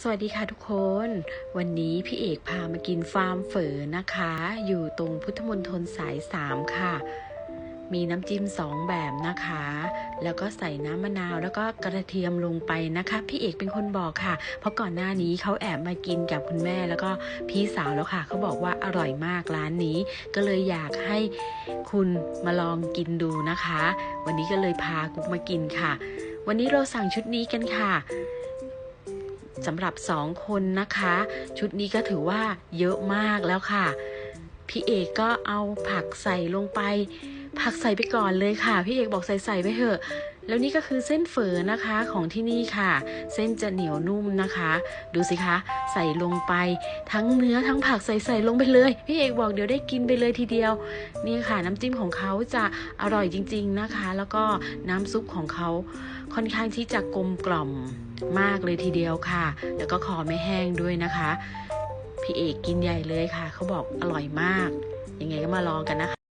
สวัสดีค่ะทุกคน วันนี้พี่เอกพามากินฟาร์มเฝอนะคะ อยู่ตรงพุทธมณฑลสาย 3 ค่ะ มีน้ำจิ้ม 2 แบบนะคะ แล้วก็ใส่น้ำมะนาวแล้วก็กระเทียมลงไปนะคะ พี่เอกเป็นคนบอกค่ะ เพราะก่อนหน้านี้เขาแอบมากินกับคุณแม่แล้วก็พี่สาวแล้วค่ะเขาบอกว่าอร่อยมากร้านนี้ ก็เลยอยากให้คุณมาลองกินดูนะคะ วันนี้ก็เลยพากุ๊กมากินค่ะ วันนี้เราสั่งชุดนี้กันค่ะ สำหรับ 2 คนนะคะ ชุดนี้ก็ถือว่าเยอะมากแล้วค่ะ พี่เอกก็เอาผักใส่ลงไป ผักใส่ไปก่อนเลยค่ะ พี่เอกบอกใส่ใส่ไปเถอะ แล้วนี่ก็คือเส้นเฝอนะคะของที่นี่ค่ะ เส้นจะเหนียวนุ่มนะคะ ดูสิคะ ใส่ลงไปทั้งเนื้อทั้งผักใส่ใส่ลงไปเลย พี่เอกบอกเดี๋ยวได้กินไปเลยทีเดียว นี่ค่ะ น้ำจิ้มของเขาจะอร่อยจริง ๆนะคะ แล้วก็น้ำซุปของเขาค่อนข้างที่จะกลมกล่อมมากเลยทีเดียวค่ะ แล้วก็คอไม่แห้งด้วยนะคะ พี่เอกกินใหญ่เลยค่ะ เขาบอกอร่อยมาก ยังไงก็มาลองกันนะคะ